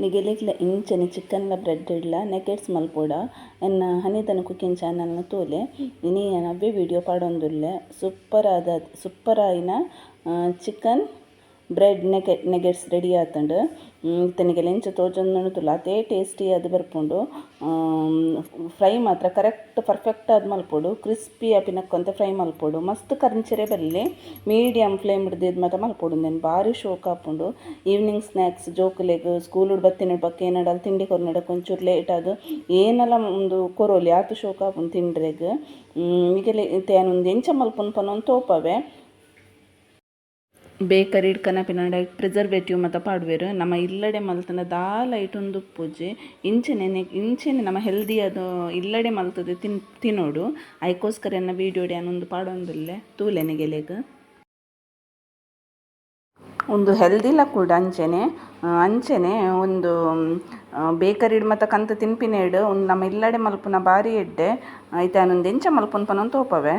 ನಿಗೆಲಿಕ್ಲ ಇಂಚನೆ ಚಿಕನ್ಲ bread ಇಡ್ಲ ನೆಗೆಟ್ಸ್ ಮಲ್ಪೊಡ, ಎನ್ನ ಹನಿತನ ಕುಕಿಂಗ್ನ ತೋಲೆ. ಇನಿ ಅವೇ ವಿಡಿಯೋ ಪಾಡೊಂದುಲ್ಲೆ. ಸೂಪರ್ ಆದ ಸೂಪರ್ ಆಯಿನ ಚಿಕನ್ ಬ್ರೆಡ್ ನೆಗೆ ನೆಗೆಟ್ಸ್ ರೆಡಿ ಆತುಂಡು ಇತ್ತನಿಗೆ ಲೆಂಚ ತೋಜೊಂದುಂಡು ತುಲ ಅದೇ ಟೇಸ್ಟಿ ಆದ್ ಬರ್ಪುಂಡು ಫ್ರೈ ಮಾತ್ರ ಕರೆಕ್ಟ್ ಪರ್ಫೆಕ್ಟ್ ಆದ್ ಮಲ್ಪೊಡು ಕ್ರಿಸ್ಪಿ ಆಪಿನಕ್ಕೊಂತೆ ಫ್ರೈ ಮಲ್ಪೊಡು ಮಸ್ತ್ ಕರ್ಂಚೆರೆ ಬಲ್ಲಿ ಮೀಡಿಯಮ್ ಫ್ಲೇಮ್ ಹಿಡ್ದಿದ್ ಮಾತ ಮಲ್ಪೊಡು ಉಂದೆನ್ ಬಾರಿ ಶೋಕ್ ಆಪುಂಡು ಈವ್ನಿಂಗ್ ಸ್ನ್ಯಾಕ್ಸ್ ಜೋಕುಲೆಗ್ ಸ್ಕೂಲ್ ಬತ್ತಿನ ಬಕ್ಕ ಏನಡಲ್ ತಿಂಡಿ ಕೊರ್ನಡ ಒಂಚೂರು ಲೇಟ್ ಅದು ಏನೆಲ್ಲ ಉಂದು ಕೊರೋಲಿ ಆತು ಶೋಕ್ ಆಪುಂಡು ತಿಂಡ್ರೆಗ್ ನಿಗೆಲೆ ತೇನೊಂದು ಎಂಚ ಮಲ್ಪುನು ಪನೊಂದು ತೋಪವೆ ಬೇಕರಿಡ್ ಕನಪಿನಡ ಪ್ರಿಸರ್ವೇಟಿವ್ ಮಾತ ಪಾಡ್ವೆರ್, ನಮ್ಮ ಇಲ್ಲಡೆ ಮಲ್ತುನ ದಾಲ ಐಟೊಂದು ಪೂಜೆ. ಇಂಚೆನೆ ಇಂಚೆನೆ ನಮ್ಮ ಹೆಲ್ದಿ ಅದು ಇಲ್ಲಡೆ ಮಲ್ತದೆ ತಿನ್, ತಿನ್ನೋಡು. ಐಕೋಸ್ಕರ ಎನ್ನ ವೀಡಿಯೋಡ್ ಅನ್ನೊಂದು ಪಾಡೊಂದುಲ್ಲೆ, ತೂಲೆನೆ ನೆಗೆಲೆಗ್ ಒಂದು ಹೆಲ್ದಿಲ ಕೂಡ ಅಂಚೆನೆ ಅಂಚೆನೆ ಒಂದು ಬೇಕರಿಡ್ ಮಾತ ಕಂತ ತಿನ್ಪಿನೆಡ್ ಒಂದು ನಮ್ಮ ಇಲ್ಲಡೆ ಮಲ್ಪುನ ಬಾರಿ ಎಡ್ಡೆ, ಐತೆ ಅನ್ನೊಂದು ಎಂಚ ಮಲ್ಪುನ ಪನೊಂದು ತೋಪವೆ.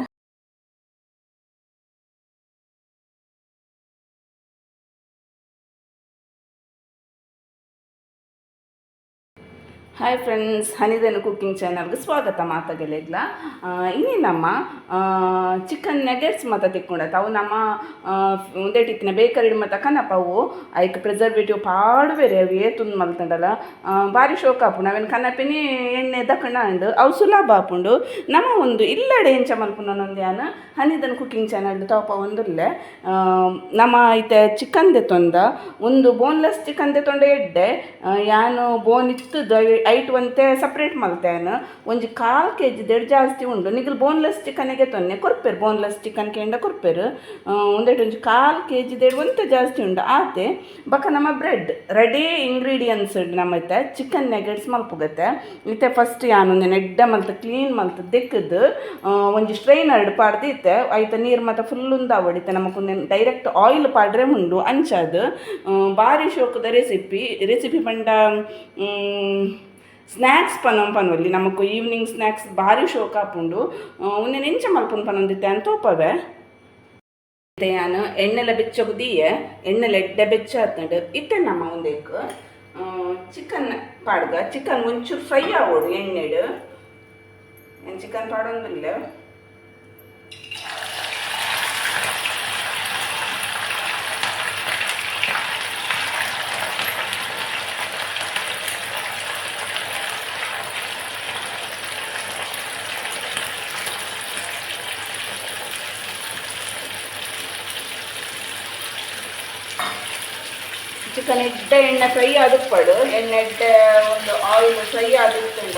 ಹಾಯ್ ಫ್ರೆಂಡ್ಸ್ ಹನಿದನು ಕುಕ್ಕಿಂಗ್ ಚಾನಲ್ಗೆ ಸ್ವಾಗತ ಮಾತಾಗಲಿಲ್ಲ ಇನ್ನೇ ನಮ್ಮ ಚಿಕನ್ ನೆಗೆಟ್ಸ್ ಮಾತ ತಿಕ್ಕೊಂಡತ್ತ ಅವು ನಮ್ಮ ಉಂದೇಟಿತ್ತಿನ ಬೇಕರಿಡ್ ಮತ್ತು ಕನಪವು ಐಕ್ ಪ್ರಿಸರ್ವೇಟಿವ್ ಪಾಡು ಬೇರೆ ಅವು ಏತುಂದು ಮಲ್ತಂಡಲ್ಲ ಭಾರಿ ಶೋಕ ಆಪುಂಡು ನಾವೇನು ಕನಪಿನಿ, ಎಣ್ಣೆ ದಕ್ಕಣ ಅಂಡು. ಅವು ಸುಲಭ ಆಪುಂಡು. ನಮ್ಮ ಒಂದು ಇಲ್ಲಡೆ ಎಂಚ ಮಲ್ಪುನೊಂದು ಯಾನ ಹನಿದನ್ ಕುಕ್ಕಿಂಗ್ ಚಾನಲ್ ತೋಪ ಒಂದುಲ್ಲೆ. ನಮ್ಮ ಐತೆ ಚಿಕನ್ ದೆತ್ತೊಂದ ಒಂದು ಬೋನ್ಲೆಸ್ ಚಿಕನ್ ದೆತ್ತೊಂಡ ಎಡ್ಡೆ. ಯಾನು ಬೋನ್ ಇತ್ತದ ಐಟ್ ಸಪ್ರೇಟ್ ಮಲ್ತೇನು ಒಂಜಿ ಕಾಲ್ ಕೆ ಜಿ ದೆಡ್ ಜಾಸ್ತಿ ಉಂಡು. ನಿಗಲ್ ಬೋನ್ಲೆಸ್ ಚಿಕನ್ಗೆ ತೊನ್ನೆ. ಕೊರ್ಪೆರ್ ಬೋನ್ಲೆಸ್ ಚಿಕನ್ ಕೆಂಡ ಕೊರ್ಪೆರ್. ಒಂದೆಟ್ ಒಂಜಿ ಕಾಲ್ ಕೆ ಜಿ ದೆಡ್ ಒಂತೆ ಜಾಸ್ತಿ ಉಂಡು. ಆತೆ, ಬಕ ನಮ್ಮ ಬ್ರೆಡ್ ರೆಡಿ ಇಂಗ್ರೀಡಿಯೆಂಟ್ಸ್ ನಮ್ಮ ಇತ್ತೆ ಚಿಕನ್ ನೆಗೆಟ್ಸ್ ಮಲ್ಪುಗತ್ತೆ. ಇತ್ತೆ ಫಸ್ಟ್ ಯಾನೊಂದು ನೆಡ್ಡ ಮಲ್ತ ಕ್ಲೀನ್ ಮಲ್ತ, ದೆಕ್ಕದು ಒಂಜಿ ಸ್ಟ್ರೈನರ್ ಪಾಡ್ದಿತ್ತೆ. ಐತ ನೀರು ಮಾತ ಫುಲ್ ಉಂದ ಒಡಿತೆ ನಮಕೊಂದು ಡೈರೆಕ್ಟ್ ಆಯಿಲ್ ಪಾಡ್ರೆ ಉಂಡು. ಅಂಚದು ಭಾರಿ ಶೋಕದ ರೆಸಿಪಿ ರೆಸಿಪಿ ಪಂಡ ಸ್ನ್ಯಾಕ್ಸ್ ಪನೊಂ ಪನೊಲಿ ನಮಕ್ ಈವ್ನಿಂಗ್ ಸ್ನ್ಯಾಕ್ಸ್ ಭಾರಿ ಶೋಕ್ ಆಪುಂಡು ಉಂದೆನ್ ಎಂಚ ಮಲ್ಪುನು ಪನೊಂದಿತ್ತೆ ಅಂತ ತೋಪವೆ ಇತ್ತೆ ನಾನು ಎಣ್ಣೆಲ ಬೆಚ್ಚಗು ದೀಯೆ ಎಣ್ಣೆಲ ಎಡ್ಡೆ ಬೆಚ್ಚ ಆತಂಡು ಇತ್ತೆ ನಮ್ಮ ಉಂದೇಕ್ ಚಿಕನ್ ಪಾಡ್ಗ ಚಿಕನ್ ಒಂಚೂರು ಫ್ರೈ ಆವೋಡು ಎಣ್ಣೆಡು ಚಿಕನ್ ಪಾಡೊಂದಿಲ್ಲ ಚಿಕನ್ ಎಣ್ಣೆ ಫ್ರೈ ಆದುಪ್ಪಡು ಎಣ್ಣೆ ಎಡ್ಡ ಒಂದು ಆಯಿಲ್ ಫ್ರೈ ಆದುತ್ತುಂಡ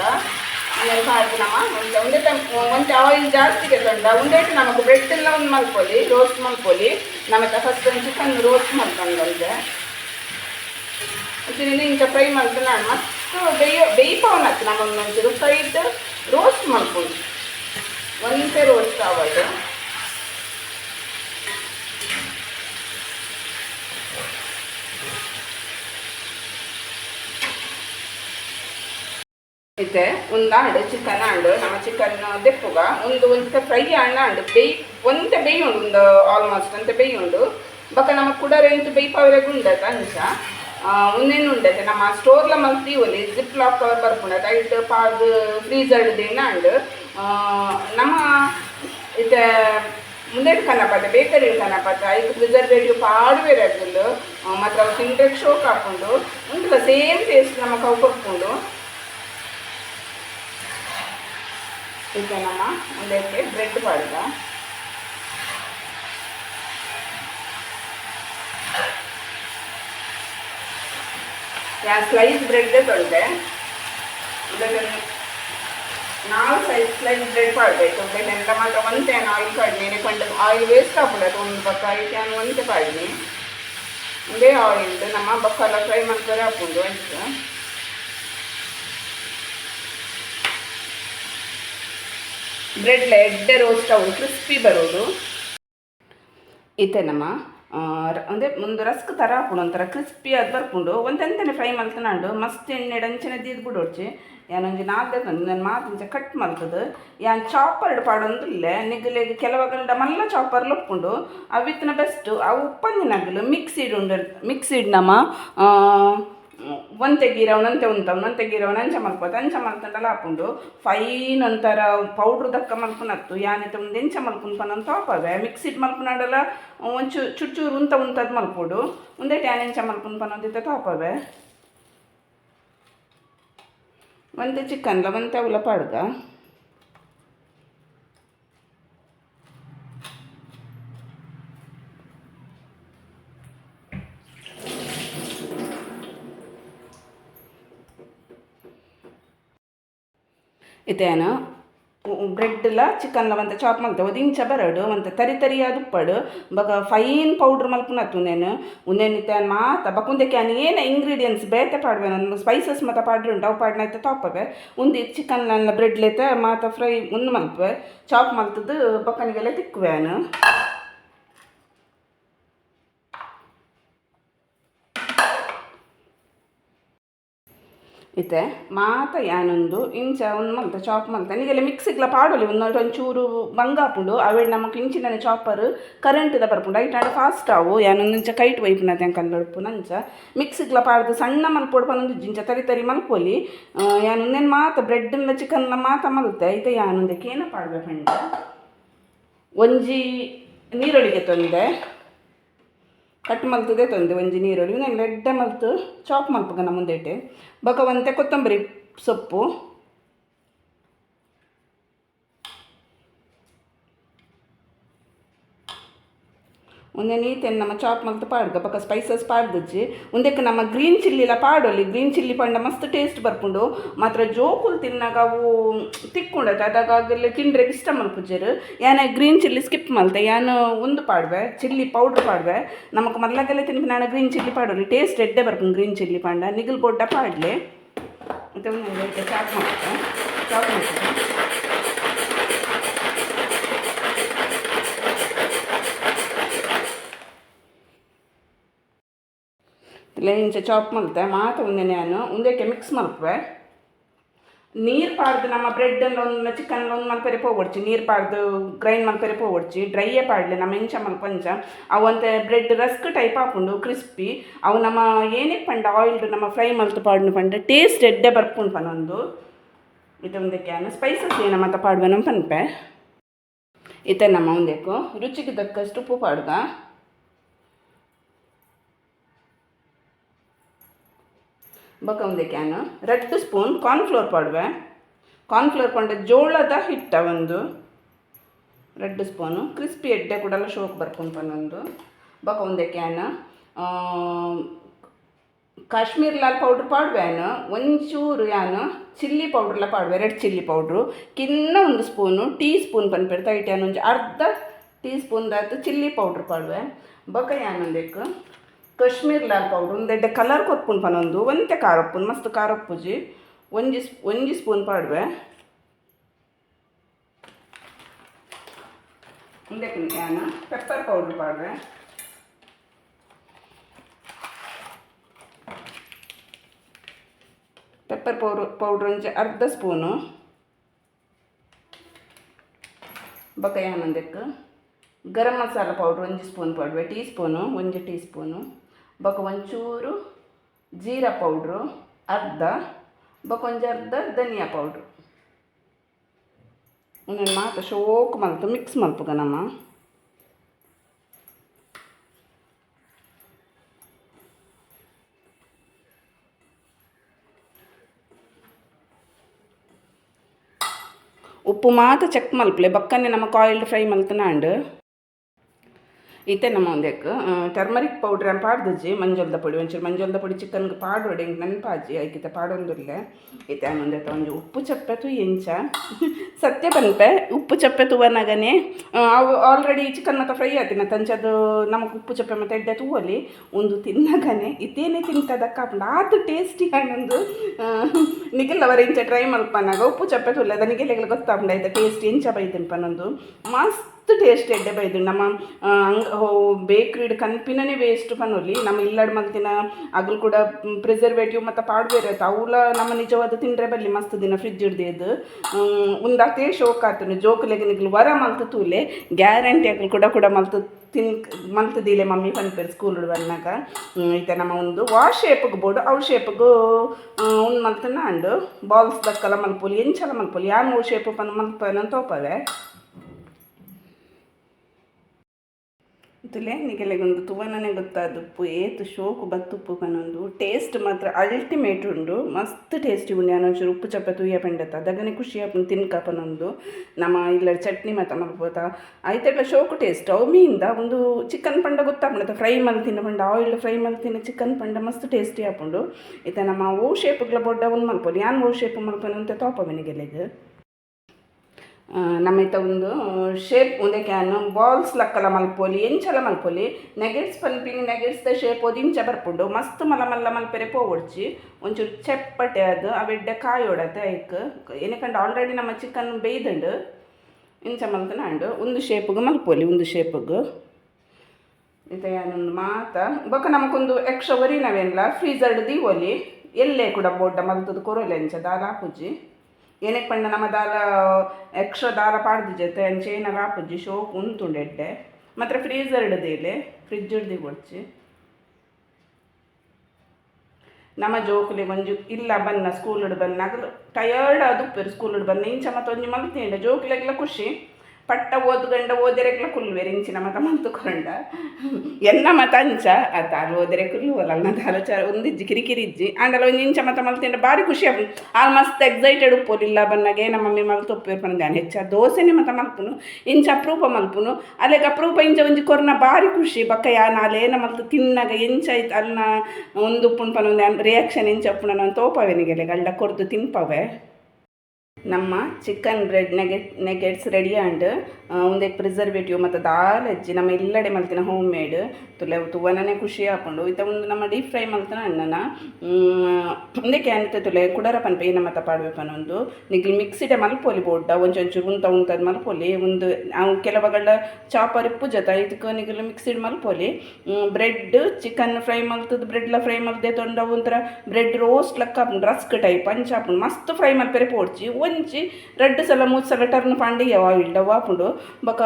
ಆಮೇಲೆ ಹಾಕಿ ನಮ್ಮ ಒಂದು ಒಂದೇ ಟೈಮ್ ಒಂದು ಆಯಿಲ್ ಜಾಸ್ತಿ ಕೆತ್ತಂಡ ಒಂದೇಟು ನಮಗೆ ಬ್ರೆಡ್ ಎಲ್ಲ ಒಂದು ಮಲ್ಪೊಲಿ ರೋಸ್ಟ್ ಮಲ್ಪೊಲಿ ನಮಗೆ ಫಸ್ಟ್ ಒಂದು ಚಿಕನ್ ರೋಸ್ಟ್ ಮಲ್ಕೊಂಡಂತೆ ಇದರಿಂದ ಇಂಚ ಫ್ರೈ ಮಲ್ತು ನಾನು. ಮಸ್ತ್ ಬೇಯ ಬೇಯ್ಪವನತ್ತು ನಮ್ಮೊಂದು ಒಂಚೂರು ಫ್ರೈಡ್ ರೋಸ್ಟ್ ಮಲ್ಕೊಂಡು ಒಂದೇ ರೋಸ್ಟ್ ಆಗೋದು ಐತೆ ಒಂದು ಆಂಡು ಚಿಕನ್ ಆಂಡು, ನಮ್ಮ ಚಿಕನ್ ದೆಪ್ಪುಗ. ಒಂದು ಒಂತ ಫ್ರೈ ಆಂಡ ಆಂಡು. ಬೇಯ್ ಒಂತೆ ಬೇಯ್ ಉಂಡು, ಒಂದು ಆಲ್ಮೋಸ್ಟ್ ಅಂತ ಬೇಯ್ ಉಂಡು. ಬೊಕ ನಮ್ಮ ಕುಡರೆ ಎಂತ ಬೇಯ್ ಪಾವರೆ ಉಂಡತ ಅಂಚ ಒಂದೇನು ಉಂಡತೆ ನಮ್ಮ ಸ್ಟೋರ್ಲ ಮಲ್ತಿ ಒಲಿ ಜಿಪ್ ಲಾಕ್ ಕವರ್ ಬರ್ಪುಂಡ ಐಟ್ ಪಾದ್ ಫ್ರೀಜರ್ ದೇನ ಆಂಡು. ನಮ್ಮ ಇತ್ತೆ ಮುಂದೆಟ್ ಕನಪತ್ತೆ ಬೇಕರಿ ಕನಪತ್ತೆ ಐದು ಪ್ರಿಸರ್ವೇಟಿವ್ ಪಾಡು ಬೇರೆ ಅದ್ರಲ್ಲು ಮಾತ್ರ ಅವು ತಿಂಡ್ರೆಗ್ ಶೋಕ್ ಹಾಕೊಂಡು. ಉಂಟಲ್ಲ ಸೇಮ್ ಟೇಸ್ಟ್ ನಮ್ಮ ಅವು ಕೊಟ್ಕೊಂಡು ಈಗ ನಮ್ಮ ಮುಂದಕ್ಕೆ ಬ್ರೆಡ್ ಯಾ ಸ್ಲೈಸ್ ಬ್ರೆಡ್ ತೊಂಡೆ ಇದಕ್ಕೆ ನಾಲ್ಕು ಸೈಜ್ ಸ್ಲೈಸ್ ಬ್ರೆಡ್ ಪಾಡ್ಬೇಕು ಬೆಲ್ಲ ಮಾತ್ರ ಒಂದೇ ಆಯಿಲ್ ಕಡಿಮೆ ಕೊಂಡು ಆಯಿಲ್ ವೇಸ್ಟ್ ಆಗ್ಬಿಡೋದು ಒಂದು ಬಕ್ಕ ಕ್ಯಾನ್ ಒಂತೆ ಪಾಡ್ನಿ ಒಂದೇ ಆಯಿಲ್ ನಮ್ಮ ಬಕ್ಕಲ್ಲ ಫ್ರೈ ಮಾಡ್ತಾರೆ ಹಾಕೊಂಡು ಅಂತ ಬ್ರೆಡ್ಲ ಎಡ್ಡೆ ರೋಸ್ಟ್ ಆಗೋದು ಕ್ರಿಸ್ಪಿ ಬರೋದು. ಇತ್ತೇನಮ್ಮ ಅಂದರೆ ಒಂದು ರಸ್ಕ್ ಥರ ಹಾಕೊಂಡು ಒಂಥರ ಕ್ರಿಸ್ಪಿ ಅದು ಬರ್ಕೊಂಡು ಒಂದೆಂತನೇ ಫ್ರೈ ಮಲ್ತನಾಂಡು ಮಸ್ತ್ ಎಣ್ಣೆ ಅಂಚನೆ ದೀದ್ ಬಿಡೋಡ್ಚಿ ಯಾನೊಂಜಿ ನಾಲ್ಕು ನನ್ನ ಮಾತಿಂಚ ಕಟ್ ಮಲ್ತದು ಯಾನ್ ಚಾಪರ್ಡ್ ಪಾಡೊಂದು ಇಲ್ಲೇ, ನಿಗಲೆಗ್ ಕೆಲವಗಲ್ಡ ಮಲ್ಲ ಚಾಪರ್ಲು ಒಪ್ಪುಂಡು ಅವಿತ್ತಿನ ಬೆಸ್ಟ್ ಅವು ಉಪ್ಪಂದಿನಗಲು ಮಿಕ್ಸಿಡ್ ಉಂಡು ಮಿಕ್ಸಿಡ್ ನಮ್ಮ ಒಂತೆ ಗೀರವನಂತೆ ಉಂತ ನಂತೆ ತೆಗೀರ ಅಂಚ ಮಲ್ಪೋದು ಅಂಚ ಮಲ್ತಂಡಲ ಹಾಕೊಂಡು ಫೈನ್ ಒಂಥರ ಪೌಡ್ರ್ ದಕ್ಕ ಮಲ್ಪುನತ್ತು ಯಾನಿತ ಒಂದು ಎಂಚ ಮಲ್ಪುನ್ ಪನಂತ ತಾಪವೆ. ಮಿಕ್ಸಿಡ್ ಮಲ್ಪುನಾಡಲ ಒಂಚು ಚುಚ್ಚೂರು ಉಂತ ಉಂತದ್ ಮಲ್ಪೋಡು. ಒಂದೇ ಟ್ಯಾನ್ ಎಂಚ ಮಲ್ಪುನ್ ಪನಂದಿತ್ತ ತಾಪವೆ. ಒಂತೆ ಚಿಕನ್ಲ ಒಂತೆ ಅವಲ ಪಾಡ್ಗ ಇತೇನು ಬ್ರೆಡ್ಲ ಚಿಕನ್ಲ ಒಂತೆ ಚಾಪ್ ಮಲ್ತೆ ಒದಿಂಚ ಬರಡು ಒಂತೆ ತರಿ ತರಿಯಾದ ಉಪ್ಪಡು, ಬಗ ಫೈನ್ ಪೌಡ್ರ್ ಮಲ್ಪುನತ್ತು ಉಂದೇನು ಉಂದೇನು ಇತ್ತೇನು ಮಾತ ಬಕುಂದೆ ಕ್ಯಾನ್ ಏನು ಇಂಗ್ರೀಡಿಯೆಂಟ್ಸ್ ಬೇತೆ ಪಾಡ್ವೆ, ನಾನು ಸ್ಪೈಸಸ್ ಮಾತ ಪಾಡ್ರಿ ಉಂಟು ಅವು ಪಾಡ್ನ ಐತೆ ತಾಪವೆ. ಉಂದಿ ಚಿಕನ್ಲ ಬ್ರೆಡ್ಲೆತೆ ಮಾತ ಫ್ರೈ ಉಂದು ಮಲ್ಪವೆ. ಚಾಪ್ ಮಲ್ತದ್ದು ಬಕ್ಕನಿಗೆಲ್ಲ ತಿಕ್ಕುವೆನು. ಇತ್ತೆ. ಮಾತ ಯಾನೊಂದು, ಇಂಚ ಒಂದು ಮಲ್ತ ಚಾಪ್ ಮಲ್ತ ನಿಗೆಲ್ಲ ಮಿಕ್ಸಿಗ್ಲ ಪಾಡೋಲಿ, ಒಂದು ಒಂಚೂರು ಬಂಗಾಪುಂಡು ಅವೆಡ್ ನಮಕ್ ಇಂಚಿನ ಚಾಪರ್, ಕರೆಂಟ್ದ ಬರ್ಪುಂಡು. ಐಟ್ ಆಡ ಫಾಸ್ಟ್ ಆವು ಯಾನೊಂದು ಇಂಚ ಕೈಟ್ ವೈಪುನ ತೆಂಕಲ್ ನಡುಪು ನಂಚ. ಮಿಕ್ಸಿಗ್ಲ ಪಾಡ್ದು ಸಣ್ಣ ಮಲ್ಪೊಡು ಬಂದು ಇಂಚ ತರಿ ತರಿ ಮಲ್ಪೊಲಿ ಯಾನೊಂದೇನು ಮಾತ ಬ್ರೆಡ್ನ ಚಿಕನ್ ಮಾತ ಮಲ್ತೆ. ಐತೆ ಯಾನೊಂದಕ್ಕೆ ಏನ ಪಾಡ್ಬೇಕು ಪಂಡ ಒಂಜಿ ನೀರೊಳಿಗೆ ತೊಂದೆ. ಕಟ್ ಮಲ್ತದೆ ತಂದೆ ಒಂಜಿ ನೀರುಳ್ಳಿ. ನಾನು ರೆಡ್ಡೆ ಮಲ್ತು ಚಾಪ್ ಮುಂದೆ ಮುಂದೇಟೆ. ಬಕ ಒಂತೆ ಕೊತ್ತಂಬರಿ ಸೊಪ್ಪು. ಒಂದೇ ನೀತೆನ್ ನಮ್ಮ ಚಾಪ್ ಮಲ್ತು ಪಾಡ್ಗ ಬೊಕ ಸ್ಪೈಸಸ್ ಪಾಡ್ದಜ್ಜಿ. ಒಂದಕ್ಕೆ ನಮ್ಮ ಗ್ರೀನ್ ಚಿಲ್ಲಿಲ ಪಾಡೊಲಿ. ಗ್ರೀನ್ ಚಿಲ್ಲಿ ಪಂಡ ಮಸ್ತ್ ಟೇಸ್ಟ್ ಬರ್ಪುಂಡು. ಮಾತ್ರ ಜೋಕುಲು ತಿನ್ನಾಗ ಅವು ತಿಕ್ಕೊಂಡೈತೆ. ಅದಾಗಲೆ ತಿಂಡ್ರೆ ಇಷ್ಟ ಮಲ್ಪುಜರು ಯಾನ ಗ್ರೀನ್ ಚಿಲ್ಲಿ ಸ್ಕಿಪ್ ಮಲ್ತೆ. ಯಾನು ಒಂದು ಪಾಡ್ವೆ ಚಿಲ್ಲಿ ಪೌಡ್ರ್ ಪಾಡ್ವೆ. ನಮಕ್ ಮೊದಲಾಗೆಲ್ಲ ತಿನ್ಪಿ ನಾನು ಗ್ರೀನ್ ಚಿಲ್ಲಿ ಪಾಡೋಲಿ. ಟೇಸ್ಟ್ ಎಡ್ಡೆ ಬರ್ಪುಂಡು ಗ್ರೀನ್ ಚಿಲ್ಲಿ ಪಾಂಡ ನಿಗಲ್ ಬೊಡ್ಡ ಪಾಡ್ಲೆ. ಮತ್ತೆ ಒಂದು ಚಾಪ್ ಮಾಡ್ತೆ. ಚಾಪ್ ಇಂಚ ಚಾಪ್ ಮಲ್ತೆ ಮಾತ ಉಂದೆ ನಾನು. ಒಂದಕ್ಕೆ ಮಿಕ್ಸ್ ಮಲ್ಪೆ ನೀರು ಪಾಡ್ದು ನಮ್ಮ ಬ್ರೆಡ್ ಒಂದು ಚಿಕನ್ ಒಂದು ಮಲ್ಪೆರೆ ಪೋಗೊಡ್ಚಿ ನೀರು ಪಾಡ್ದು ಗ್ರೈಂಡ್ ಮಲ್ಪೆರೆ ಪೋಗೊಡ್ಚಿ ಡ್ರೈಯೇ ಪಾಡ್ಲೆ, ನಮ್ಮ ಇಂಚ ಮಲ್ಪಂಚ ಅವಂತೆ ಬ್ರೆಡ್ ರಸ್ಕ್ ಟೈಪ್ ಹಾಕೊಂಡು ಕ್ರಿಸ್ಪಿ ಅವು ನಮ್ಮ ಏನೇ ಪಂಡ ಆಯಿಲ್ಡ್ ನಮ್ಮ ಫ್ರೈ ಮಲ್ತು ಪಾಡ್ನು ಪಂಡ ಟೇಸ್ಟ್ ಎಡ್ಡೆ ಬರ್ಪುಂಡು ಪನೊಂದು ಇದೊಂದಕ್ಕೆ ಅನ್ನ ಸ್ಪೈಸಸ್ ಏನ ಮತ್ತೆ ಪಾಡ್ವೆ ನಮ್ಮ ಪನ್ಪೆ. ಇತ್ತೆ ನಮ್ಮ ಒಂದೇಕು ರುಚಿಗೆ ತಕ್ಕಷ್ಟು ಉಪ್ಪು ಪಾಡ್ಗ ಬೊಕ ಒಂದೆ ಕ್ಯಾನು ರೆಡ್ ಸ್ಪೂನ್ ಕಾರ್ನ್ಫ್ಲೋರ್ ಪಾಡ್ವೆ. ಕಾರ್ನ್ಫ್ಲೋರ್ ಪಂಡೆ ಜೋಳದ ಹಿಟ್ಟ ಒಂದು. Red spoon. ಕ್ರಿಸ್ಪಿ ಎಡ್ಡೆ ಕೂಡಲ ಶೋಕ್ ಬರ್ಕೊಂಡು ಬಂದೊಂದು ಬಕ ಒಂದೆ ಕ್ಯಾನ್ ಕಾಶ್ಮೀರ್ ಲಾಲ್ ಪೌಡ್ರ್ ಪಾಡ್ವೇನು ಒಂಚೂರು ಯಾನು? ಚಿಲ್ಲಿ ಪೌಡ್ರ್ಲ ಪಾಡ್ವೆ, ರೆಡ್ ಚಿಲ್ಲಿ ಪೌಡ್ರು ಕಿನ್ನ ಒಂದು ಸ್ಪೂನು ಟೀ ಸ್ಪೂನ್ ಪನ್ಪೆಡ್ತಾ ಇಟ್ಟು ಅರ್ಧ ಟೀ ಸ್ಪೂನ್ದಾಯ್ತು ಚಿಲ್ಲಿ ಪೌಡ್ರ್ ಪಾಡ್ವೆ. ಬೊಕ ಯಾನೊಂದೆಕ್ ಕಾಶ್ಮೀರ್ ಲಾಲ್ ಪೌಡ್ರ್ ಒಂದೆಡ್ಡೆ ಕಲರ್ ಕೊತ್ಪುನ್ ಪನೊಂದು ಒಂತೆ ಖಾರಪ್ಪುನ್ ಮಸ್ತ್ ಖಾರಪ್ಪುಜಿ ಒಂಜಿ ಸ್ಪ್ ಒಂಜಿ ಸ್ಪೂನ್ ಪಾಡ್ವೆ. ಒಂದಕ್ಕೆ ಯಾನ ಪೆಪ್ಪರ್ ಪೌಡ್ರ್ ಪಾಡ್ವೆ. ಪೆಪ್ಪರ್ ಪೌಡ್ರ್ ಪೌಡ್ರ್ ಒಂಚ ಅರ್ಧ ಸ್ಪೂನು. ಬೊಕ ಯಾನೊಂದೆಕ್. ಗರಂ ಮಸಾಲ ಪೌಡ್ರ್ ಒಂಜಿ ಸ್ಪೂನ್ ಪಾಡ್ವೆ, ಟೀ ಸ್ಪೂನು, ಒಂಜಿ ಟೀ ಸ್ಪೂನು. ಬೊಕ ಒಂಚೂರು ಜೀರಾ ಪೌಡ್ರು, ಅರ್ಧ ಬೊಕ ಅರ್ಧ, ಧನಿಯಾ ಪೌಡ್ರು. ಒಂದೊಂದು ಮಾತ ಶೋಕ್ ಮಲ್ತು ಮಿಕ್ಸ್ ಮಲ್ಪುಗ ನಮ್ಮ ಉಪ್ಪು ಮಾತ ಚಕ್ ಮಲ್ಪಲೆ, ಬಕ್ಕನೆ ನಮಕ್ ಕಾಯಿಲ್ಡ್ ಫ್ರೈ ಮಲ್ತನಾಂಡ್ ಇತ್ತೆ ನಮ್ಮ ಒಂದೆಕ್. ಟರ್ಮರಿಕ್ ಪೌಡ್ರ್ ಅಂತ ಪಾಡ್ದಿಜ್ಜಿ, ಮಂಜೊಲ್ದ ಪೊಡಿ. ಒಂಚೂರು ಮಂಜೊಲ್ದ ಪೊಡಿ ಚಿಕನ್ಗೆ ಪಾಡೋಡಿ ಹಿಂಗೆ ನೆನಪಾಜಿ ಆಯ್ಕಿತ ಪಾಡೊಂದುಲ್ಲೆ ಇತ್ತೆ ಒಂದೆತ್ತ ಒಂಜಿ ಉಪ್ಪು ಚಪ್ಪೆ ತು ಎಂಚ. ಸತ್ಯ ಪನ್ಪೆ ಉಪ್ಪು ಚಪ್ಪೆ ತುವನಗನೆ ಅವು ಆಲ್ರೆಡಿ ಚಿಕನ್ ಮತ್ತು ಫ್ರೈ ಆತಿನ, ತಂಚದು ನಮಗೆ ಉಪ್ಪು ಚಪ್ಪೆ ಮತ್ತು ಎಡ್ಡೆ ತೂವಲಿ ಒಂದು ತಿನ್ನಗನೆ. ಇತ್ತೇನೆ ತಿಂತದಕ್ಕ ಆತು ಟೇಸ್ಟಿ ಹಣ್ಣೊಂದು ನಿಗಲ್ಲವರ ಇಂಚ ಟ್ರೈ ಮಲ್ಪನಾಗ. ಉಪ್ಪು ಚಪ್ಪೆ ತುಲ್ಲ ನಿಖಿಲ್ ಗೊತ್ತಾಗ್ಬಿಡೈತೆ ಟೇಸ್ಟಿ ಎಂಚ ಬೈತಿನ ಪನ್ನೊಂದು ಮಸ್ತ್ ಟೇಸ್ಟ್ ಎಡ್ಡೆ ಬೈದು ನಮ್ಮ ಬೇಕ್ರಿ ಬೇಕ್ರಿಡ್ ಕನ್ಪಿನೇ ವೇಸ್ಟ್ ಪನ್ನೊಲಿ ನಮ್ಮ ಇಲ್ಲಡ್ ಮಲ್ತಿನ ಅಗ್ಲು ಕೂಡ ಪ್ರಿಸರ್ವೇಟಿವ್ ಮತ್ತು ಪಾಡು ಬೇರೆ ಆಯ್ತು. ಅವಳ ನಮ್ಮ ನಿಜವಾದ ತಿಂಡ್ರೆ ಬಲ್ಲಿ ಮಸ್ತ್ ದಿನ ಫ್ರಿಜ್ ಹಿಡ್ದೇದು ಒಂದು ಅತೇ ಶೋಕ್ ಆತನು ಜೋಕುಲೆಗೆ ವರ ಮಲ್ತು ತೂಲೆ. ಗ್ಯಾರಂಟಿ ಆಗ್ಲು ಕೂಡ ಕೂಡ ಮಲ್ತು, ತಿನ್ ಮಲ್ತದಿಲೆ ಮಮ್ಮಿ ಪನ್ಪೇರು ಸ್ಕೂಲ್ ಬಂದಾಗ ಈತ ನಮ್ಮ ಒಂದು ವಾ ಶೇಪ್ಗೆ ಬೋರ್ಡು ಅವು ಶೇಪ್ಗೂ ಒಂದು ಮಲ್ತನ ಅಂಡು. ಬಾಲ್ಸ್ ದಕ್ಕಲ ಮಲ್ಪೋಲಿ, ಎಂಚಲ ಮಲ್ಪೋಲಿ ಯಾನ್ ಶೇಪ್ ಪನ್ ಮಲ್ಪನ ತೋಪವೆ. ತುಲೆ ನಿಗೆಲೆಗೊಂದು ತುವನನೆ ಗೊತ್ತಾದುಪ್ಪು ಏತು ಶೋಕು ಬತ್ತುಪ್ಪು ಕನೊಂದು ಟೇಸ್ಟ್ ಮಾತ್ರ ಅಲ್ಟಿಮೇಟ್ ಉಂಡು. ಮಸ್ತ್ ಟೇಸ್ಟಿ ಉಂಡು. ಯಾನೊಂಚೂರು ಉಪ್ಪು ಚಪ್ಪ ತುಯ್ಯ ಪೆಂಡತ ಅದಗನೆ ಖುಷಿ ಆಪುಂಡು ತಿನ್ಕ ಪನೊಂದು ನಮ್ಮ ಇಲ್ಲ ಚಟ್ನಿ ಮಾತ ಮಲ್ಪೋತ ಐತೆಲ್ಲ ಶೋಕು ಟೇಸ್ಟ್ ಅವು ಇಂದ ಒಂದು ಚಿಕನ್ ಪಂಡ ಗೊತ್ತಾಪುಂಡತ ಫ್ರೈ ಮಲ್ ತಿನ್ನ ಪಂಡ. ಆಯಿಲ್ ಫ್ರೈ ಮಲ್ ತಿನ್ನ ಚಿಕನ್ ಪಂಡ ಮಸ್ತ್ ಟೇಸ್ಟಿ ಆಪುಂಡು ಇತ ನಮ್ಮ ಓ ಶೇಪ್ಗಳ ಬೊಡ್ಡ ಒಂದು ಮಲ್ಪೋದು ಯಾನ್ ಓ ಶೇಪ್ ಮಲ್ಪನ ಅಂತ ಆ, ನಮ್ಮ ಇತ್ತ ಒಂದು ಶೇಪ್ ಒಂದೇ ಕ್ಯಾನ್ ಬಾಲ್ಸ್ ಲಕ್ಕಲ ಮಲ್ಪೊಲಿ, ಎಂಚಲ ಮಲ್ಪೊಲಿ ನೆಗೆಟ್ಸ್ ಪಲ್ಪಿನ ನೆಗೆಟ್ಸ್ ದ ಶೇಪ್ ಓದಿ ಇಂಚ ಬರ್ಪುಂಡು, ಮಸ್ತ್ ಮಲ ಮಲ್ಲ ಮಲ್ಪೆರೆ ಪೋವಡ್ಚಿ, ಒಂಚೂರು ಚೆಪ್ಪಟೆ ಅದು ಅವೆಡ್ಡೆ ಕಾಯಿ ಹೊಡತೆ ಐಕ್ ಏನಕ್ಕಂಡು ಆಲ್ರೆಡಿ ನಮ್ಮ ಚಿಕನ್ ಬೇಯ್ದಂಡು, ಇಂಚ ಮಲ್ತನ ಅಂಡು ಒಂದು ಶೇಪ್ಗೆ ಮಲ್ಪೊಲಿ, ಒಂದು ಶೇಪ್ಗೆ ಇದು ಏನೊಂದು ಮಾತ, ಬೊಕ ನಮಕೊಂದು ಎಕ್ಸ್ಟ್ರಾ ವರಿ ನಾವೇನಿಲ್ಲ ಫ್ರೀಜರ್ಡ್ ದೀವೊಲಿ, ಎಲ್ಲೇ ಕೂಡ ಬೋಡ್ಡ ಮಲ್ತದ ಕೊರೋಲೆ ಅಂಚದ ದಾಲ ಹಾಪುಜಿ ಏನಕ್ಕೆ ಪಂಡ ನಮ್ಮ ದಾಲ ಎಕ್ಸ್ಟ್ರಾ ದಾಲ ಪಾಡ್ದು ಜೊತೆ ಆಪುಜ್ಜಿ ಶೋಕ್ ಉಂತುಂಡು ಎಡ್ಡೆ ಮಾತ್ರ ಫ್ರೀಜರ್ ಇಡದೇಲೆ ಫ್ರಿಜ್ ಹಿಡ್ದು ಕೊಡ್ಚಿ. ನಮ್ಮ ಜೋಕುಲಿ ಒಂಜು ಇಲ್ಲ ಬನ್ನ ಸ್ಕೂಲ್ ಹಿಡ್ ಬನ್ನ ಟಯರ್ಡ್ ಅದು ಸ್ಕೂಲ್ ಹಿಡ್ ಬನ್ನ, ಇಂಚ ಮತ್ತೊಂದು ಮಲ್ತಿಂಡ ಜೋಕುಲೆಗ್ಲ ಖುಷಿ. ಪಟ್ಟ ಓದ್ಗಂಡ ಓದರೆಗ್ಲ ಕುಲ್ವೇರು ಇಂಚಿನ ಮತ ಮಂತುಕೊಂಡ ಎನ್ನ ಮತ ಅಂಚ ಅದಾಲು ಓದರೆ ಕುಲ್ಲುವಲ್ಲ ಅನ್ನದ ಆಲೋಚನೆ ಒಂದಿಜ್ಜಿ ಕಿರಿಕಿರಿ ಇಜ್ಜಿ ಆಂಡಲ ಒಂದು ಇಂಚ ಮತ ಮಲ್ತಿಂಡ ಭಾರಿ ಖುಷಿ ಆಪು ಆ ಮಸ್ತ್ ಎಕ್ಸೈಟೆಡ್ ಉಪ್ಪೋದಿಲ್ಲ ಬನ್ನಗೆ ನಮ್ಮ ಮಮ್ಮಿ ಮಲ್ತು ಉಪ್ಪೇರು ಪಂದ ನಾನು ಹೆಚ್ಚ ದೋಸೆನೆ ಮತ ಮಲ್ಪುನು ಇಂಚ ಅಪ್ರೂಪ ಮಲ್ಪುನು ಅಲ್ಲಿಗೆ ಅಪ್ರೂಪ ಇಂಚ ಒಂಜಿ ಕೊರ್ನ ಭಾರಿ ಖುಷಿ ಬಕ್ಕ ಯಾ ನಾಲೇನ ಮಲ್ತು ತಿನ್ನಾಗ ಎಂಚಾಯ್ತು ಅಲ್ನ ಒಂದು ಉಪ್ಪುನ್ ಪನ ಒಂದು ರಿಯಾಕ್ಷನ್ ಎಂಚ ಉಪ್ಪುನ ನಾನು ತೋಪವೆನಿಗೆಲೆ ಗಳ್ಳ ಕೊರ್ದು ತಿನ್ಪವೆ ನಮ್ಮ chicken bread nugget nuggets ready and ಒಂದೇ ಪ್ರಿಸರ್ವೇಟಿವ್ ಮತ್ತು ದಾಲ್ ಅಜ್ಜಿ ನಮ್ಮ ಎಲ್ಲಡೆ ಮಲ್ತಿನ ಹೋಮ್ ಮೇಡ್ ತುಲೆ ತುವನೇ ಖುಷಿ ಹಾಕೊಂಡು ಇತ್ತ ಒಂದು ನಮ್ಮ ಡೀಪ್ ಫ್ರೈ ಮಲ್ತನ ಅಣ್ಣನ ಒಂದೇ ಕ್ಯಾನ್ತೆ ತುಲೆ ಕುಡರ ಪನ್ಪ, ಏನ ಮತ್ತ ಪಾಡ್ವೆ ಪನೊಂದು ನಿಗ್ಲಿ ಮಿಕ್ಸಿಡೆ ಮಲ್ಪೊಲಿ ಬೋಡ್ಡ, ಒಂಚೊಂಚೂರು ಉಂತ ಉಂತದ ಮಲ್ಪೊಲಿ, ಒಂದು, ಅವು ಕೆಲವಗಳ ಚಾಪರ್ ಇಪ್ಪು ಜೊತೆ ಇದಕ್ಕೆ ನಿಗ್ಲಿ ಮಿಕ್ಸಿಡ್ ಮಲ್ಪೊಲಿ ಬ್ರೆಡ್ ಚಿಕನ್ ಫ್ರೈ ಮಲ್ತದ ಬ್ರೆಡ್ಲ ಫ್ರೈ ಮಲ್ದೆ ತೊಂಡ ಒಂಥರ ಬ್ರೆಡ್ ರೋಸ್ಟ್ ಲಕ್ಕ ರಸ್ಕ್ ಟೈಪ್ ಅಂಚ ಹಾಕೊಂಡು ಮಸ್ತ್ ಫ್ರೈ ಮಲ್ಪೆರೆ ಪೋಡ್ಚಿ ಇಂಚಿ ರೆಡ್ ಸಲ, ಮೂರು ಸಲ ಟರ್ನ್ ಪಾಂಡಿ ಯಾವ ಇಲ್ಲ ವಾಪುಂಡು ಬಕ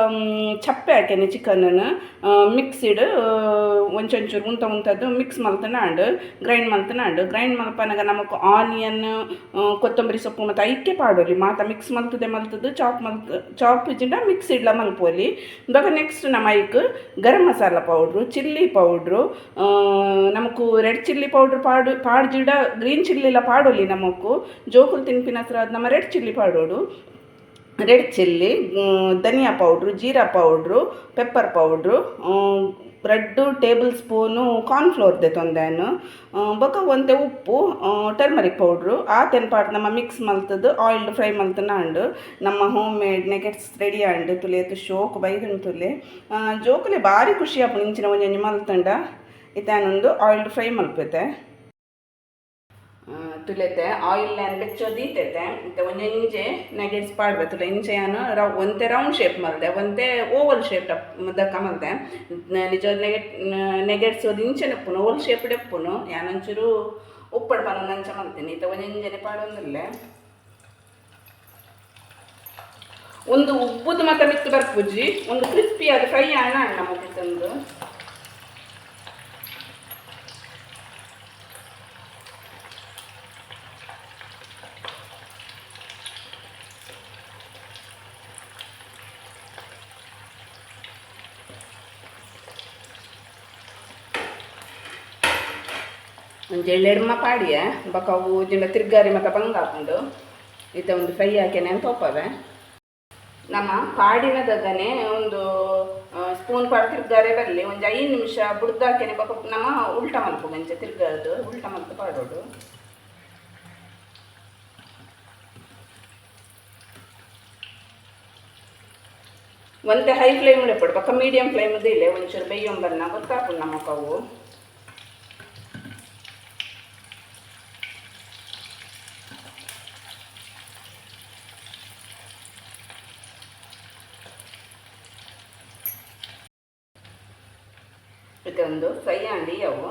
ಚಪ್ಪೆ ಹಾಕೇನೆ ಚಿಕನನ್ನು. ಮಿಕ್ಸಿಡ್ ಒಂಚೊಂಚೂರು ಉಂತ ಉಂತದ್ದು ಮಿಕ್ಸ್ ಮಲ್ತನಾಂಡು ಗ್ರೈಂಡ್ ಮಲ್ತನಾಂಡು ಗ್ರೈಂಡ್ ಮಲ್ಪನಾಗ ನಮಕ್ ಆನಿಯನ್ ಕೊತ್ತಂಬರಿ ಸೊಪ್ಪು ಮತ್ತು ಐಕ್ಕೆ ಪಾಡೋಲಿ. ಮಾತ ಮಿಕ್ಸ್ ಮಲ್ತದೆ ಮಲ್ತದ್ದು ಚಾಪ್ ಮಲ್ತ್ ಚಾಪ್ ಜಿಂಡ ಮಿಕ್ಸ್ ಇಡ್ಲ ಮಲ್ಪೋಲಿ ಬೊಕ ನೆಕ್ಸ್ಟ್ ನಮ್ಮ hike garam masala powder, chilli powder ನಮಕು red chilli powder ಪಾಡು ಪಾಡ್ಜಿಡ ಗ್ರೀನ್ ಚಿಲ್ಲಿ ಚಿಲ್ಲಿಲ ಪಾಡೋಲಿ ನಮಕ್ಕು. ಜೋಕುಲ್ ತಿನ್ಪಿನ ಹತ್ರ ನಮ್ಮ ರೆಡ್ ಪಾಡೋಡು ರೆಡ್ ಚಿಲ್ಲಿ ಧನಿಯಾ ಪೌಡ್ರು ಜೀರಾ powder pepper powder red tablespoon ಕಾರ್ನ್ಫ್ಲೋರ್ದೆ ತೊಂದೇನು ಬೊಕ ಒಂದೆ ಉಪ್ಪು ಟರ್ಮರಿಕ್ ಪೌಡ್ರು ಆ ತೆನ್ಪಾಟ್ ನಮ್ಮ ಮಿಕ್ಸ್ ಮಲ್ತದ್ದು ಆಯಿಲ್ ಫ್ರೈ ಮಲ್ತನ ಅಂಡು ನಮ್ಮ ಹೋಮ್ ಮೇಡ್ ನೆಗೆಟ್ಸ್ ರೆಡಿ ಅಂಡು ತುಲೇತು ಶೋಕ್ ಬೈದಿನ ತುಲೆ. ಜೋಕುಲೆ ಭಾರಿ ಖುಷಿ ಆಪುಂಡು ಇಂಚಿನ ಒಂಜೊಂಜಿ ಮಲ್ತಂಡ. ಇತ್ತಾನೊಂದು ಆಯಿಲ್ ಫ್ರೈ ಮಲ್ಪೆತೆ ತುಲೆತೆ ಆಯಿಲ್ ಲ್ಯಾನ್ ಬೆಚ್ಚೋದೀತೈತೆ ಮತ್ತೆ ಒಂದೆಂಜೆ ನೆಗೆಟ್ಸ್ ಪಾಡ್ಬೆ ತುಲೆ ಇಂಚೆ ನಾನು ರವ್ ಒಂತೆ ರೌಂಡ್ ಶೇಪ್ ಮಲ್ದೆ ಒಂತೆ ಓವಲ್ ಶೇಪ್ ದಕ್ಕ ಮಲ್ದೆ. ನಿಜ ನೆಗೆಟ್ ನೆಗೆಟ್ಸ್ ಒಂದು ಇಂಚೆ ನೆಪ್ಪುನು ಓವಲ್ ಶೇಪ್ ಡೆಪ್ಪುನು ಯಾನೊಂಚೂರು ಉಪ್ಪಡ್ ಪನ ನಂಚ ಮಲ್ತೀನಿ ಇತ್ತ ಒಂದೆಂಜನೆ ಪಾಡೊಂದಿಲ್ಲೆ ಒಂದು ಉಬ್ಬುದು ಮತ್ತೆ ಮಿತ್ತು ಬರ್ಪುಜಿ ಒಂದು ಕ್ರಿಸ್ಪಿ ಆದ ಫ್ರೈ ಅಣ್ಣ ಅಣ್ಣ ಮುಗಿ ಒಂದು ಎಳ್ಳೆಡ್ಮ ಪಾಡಿಯ. ಬಕ ಅವು ತಿರ್ಗಾರಿ ಮತ್ತು ಬಂಗ ಹಾಕೊಂಡು ಒಂದು ಫ್ರೈ ಹಾಕ್ಯಾನೆ ಅಂತ ಒಪ್ಪವೆ. ನಮ್ಮ ಪಾಡಿನ ದಗನೆ ಒಂದು ಸ್ಪೂನ್ ಪಾಡು ತಿರ್ಗಾರೆ ಬರಲಿ. ಒಂದು ಐದು ನಿಮಿಷ ಬುಡ್ದು ಹಾಕ್ಯಾನೆ. ಬಕ ನಮ್ಮ ಉಲ್ಟ ಮಲ್ಪು ಗಂಜೆ ತಿರ್ಗದು. ಉಲ್ಟ ಮಲ್ಪು ಪಾಡೋಡು ಒಂದೇ ಹೈ ಫ್ಲೇಮ್ ಪಡು. ಬಕ ಮೀಡಿಯಂ ಫ್ಲೇಮ್ ಇಲ್ಲ ಒಂಚೂರು ಬೇಯೊಂಬರ್ನ ಗೊತ್ತಾಕು ನಮ್ಮ ಕವು ಇತ್ತೆ ಒಂದು ಫ್ರೈ ಅಂಡಿ ಅವು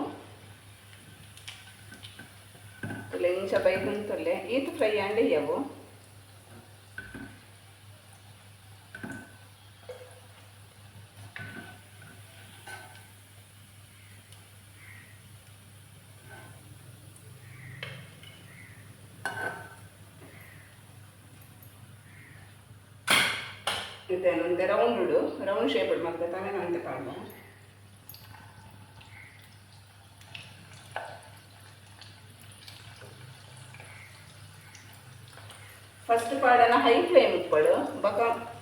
ತುಲೆ ಇಂಚ ಬೈದಂತುಲ್ಲೆ ಈತು ಫ್ರೈ ಅಂಡಿ ಅವು ಇದೇನಂತೆ ರೌಂಡ್ ರೌಂಡ್ ಶೇಪ್ ಮತ್ತೆ ತಮೇನಂತೆ ಕಾಣು ಫಸ್ಟ್ ಪಾಡನ ಹೈ ಫ್ಲೇಮ್ ಇಪ್ಪಡು ಬಕ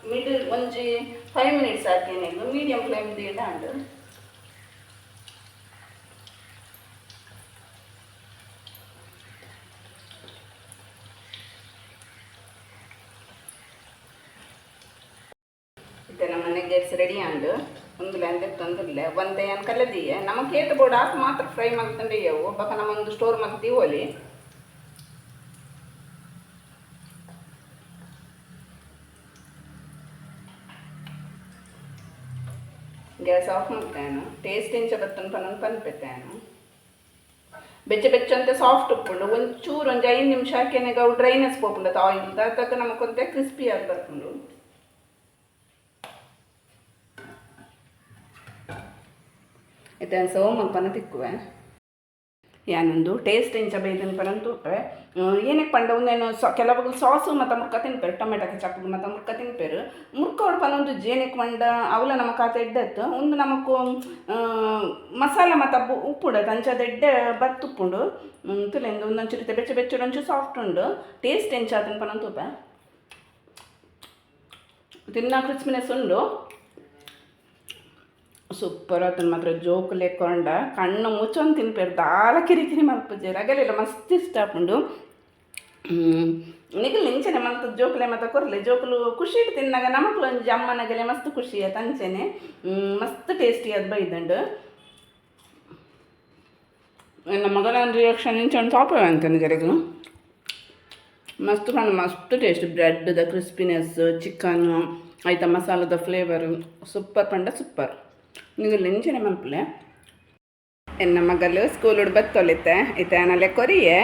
ಮಿಡಲ್ ಒಂಜಿ ಫೈವ್ ಮಿನಿಟ್ಸ್ ಹಾಕೇನಿಲ್ಲ ಮೀಡಿಯಂ ಫ್ಲೇಮ್ ದಿಂದ ಅಂಡು ಇತ್ತೆ ನಮ್ಮ ನೆಗ್ಗೆಟ್ಸ್ ರೆಡಿ ಆಂಡು ಒಂದು ಅಂದ್ರೆ ತೊಂದಿಲ್ಲ ಒಂದೇ ಏನು ಕಲ್ಲದಿಯೆ ನಮ್ಮ ಕೇಟ್ ಬೋರ್ಡ್ ಹಾಕಿ ಮಾತ್ರ ಫ್ರೈ ಬಕ ನಮ್ಮ ಒಂದು ಸ್ಟೋರ್ ಮಾಡ್ತೀವಿ ಒಲಿ ಗ್ಯಾಸ್ ಆಫ್ ಮಾಡ್ತೇನು ಟೇಸ್ಟ್ ಇಂಚ ಬತ್ತನ್ ಪನೊಂದು ಪನ್ಪೆತ್ತೇನು ಬೆಚ್ಚ ಬೆಚ್ಚ ಅಂತ ಸಾಫ್ಟ್ ಉಪ್ಪುಂಡು. ಒಂಚೂರು ಒಂದು ಐದು ನಿಮಿಷ ಹಾಕೇನಾಗ ಅವು ಡ್ರೈನೆಸ್ ಪೋಪುಂಡು ಆಯಿಲ್ ಅದಕ್ಕೆ ನಮಕೊಂತೆ ಕ್ರಿಸ್ಪಿ ಆಗಿ ಬರ್ಕೊಂಡು ಆಯ್ತಾ ಸೋಮ ಪನ ತಿಕ್ಕುವೆ. ಯಾನೊಂದು ಟೇಸ್ಟ್ ಇಂಚ ಬೈದಿನ ಪರಂತು ಏನಕ್ಕೆ ಪಂಡ, ಒಂದೇನು ಸೊ ಕೆಲವು ಸಾಸು ಮತ್ತು ಮುರ್ಕ ತಿನ್ಪೇರು ಟೊಮೆಟೊ ಚಪ್ಪು ಮತ್ತು ಮುರ್ಕ ತಿನ್ಪೇರು ಮುರ್ಕ ಅವ್ರು ಪನೊಂದು ಜೇನಕ್ಕೆ ಪಂಡ, ಅವಲ ನಮ್ಮ ಕಾತೆ ಎಡ್ಡತ್ತು ಒಂದು ನಮಕು ಮಸಾಲ ಮತ್ತು ಉಪ್ಪುಡ ತಂಚದ ಎಡ್ಡೆ ಬತ್ತು ಉಪ್ಪುಂಡು ತುಲೆಂದು ಒಂದೊಂಚು ರೀತಿ ಬೆಚ್ಚ ಬೆಚ್ಚ ಒಂಚು ಸಾಫ್ಟ್ ಉಂಡು ಟೇಸ್ಟ್ ಎಂಚ ಅದನ್ನು ಪನಂತ ತೂಪೆ ತಿನ್ನ ಕ್ರಿಸ್ಪಿನೆಸ್ ಉಂಡು ಸೂಪರ್ ಆತನ ಮಾತ್ರ ಜೋಕು ಲೆಕ್ಕೊಂಡ ಕಣ್ಣು ಮುಚ್ಚೊಂದು ತಿನ್ಪೇರು ದಾಲ ಕಿರಿ ಕಿರಿ ಮಲ್ಪುಜೇರು ಅಗಲೆಲ್ಲ ಮಸ್ತ್ ಇಷ್ಟ ಆಪುಂಡು ನಿಗಲ್ ನಿಂಚನೆ ಮಲ್ತ ಜೋಕುಲೆ ಮತ್ತೆ ಕೊರ್ಲೆ ಜೋಕುಲು ಖುಷಿ ಇಟ್ಟು ತಿನ್ನಾಗ ನಮಕ್ಲು ಒಂಜಿ ಅಮ್ಮನಗಲೆ ಮಸ್ತ್ ಖುಷಿ ಆಯ್ತು ಅಂಚೆನೆ ಹ್ಮ್, ಮಸ್ತ್ ಟೇಸ್ಟಿ ಅದು ಬೈದಂಡು ನನ್ನ ಮಗನ ರಿಯಾಕ್ಷನ್ ಇಂಚೊಂದು ಸಾಪೆ ಅಂತ ನಿಗರಿಗೂ ಮಸ್ತ್ ಕಣ್ಣು ಮಸ್ತ್ ಟೇಸ್ಟ್ ಬ್ರೆಡ್ದ ಕ್ರಿಸ್ಪಿನೆಸ್ ಚಿಕನ್ನು ಆಯ್ತಾ ಮಸಾಲದ ಫ್ಲೇವರು ಸೂಪರ್ ಪಂಡ ಸೂಪರ್ ಲೆಂಚನೆ ಮಲ್ಪಲೆ? ಎನ್ನ ಮಗಲು ಸ್ಕೂಲ್ ಬತ್ತೊಲಿತ್ತೆ ಇತ್ತೆ ನಲ್ಲೆ ಕೊರಿಯೆ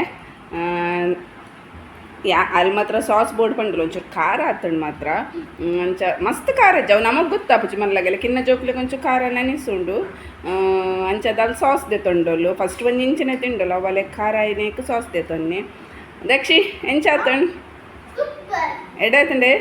ಯಾ ಅಲ್ಲಿ ಮಾತ್ರ ಸಾಸ್ ಬೋರ್ಡ್ ಪಂಡ್ಲು ಒಂಚೂರು ಖಾರ ಆತಂಡು ಮಾತ್ರ. ಅಂಚ ಮಸ್ತ್ ಖಾರ ಜಾವ್ ನಮಗೆ ಗೊತ್ತಾಪುಜಿ ಮಲ್ಲಗೆಲ್ಲ ಕಿನ್ನ ಜೋಕ್ಲಿಗೆ ಒಂಚೂರು ಖಾರ ನೆನೆಸುಂಡು ಅಂಚದ ಅಲ್ಲಿ ಸಾಸ್ ದೆತೊಂಡೊಲ್ಲು ಫಸ್ಟ್ ಒಂದು ಇಂಚಿನ ತಿಂಡಲ್ಲ ಅವಲೆ ಖಾರ ಏನೇಕು ಸಾಸ್ ದೆತೊನ್ನಿ ದಕ್ಷಿ ಎಂಚಾತಂಡು? ಎಡಾತಂಡೆ?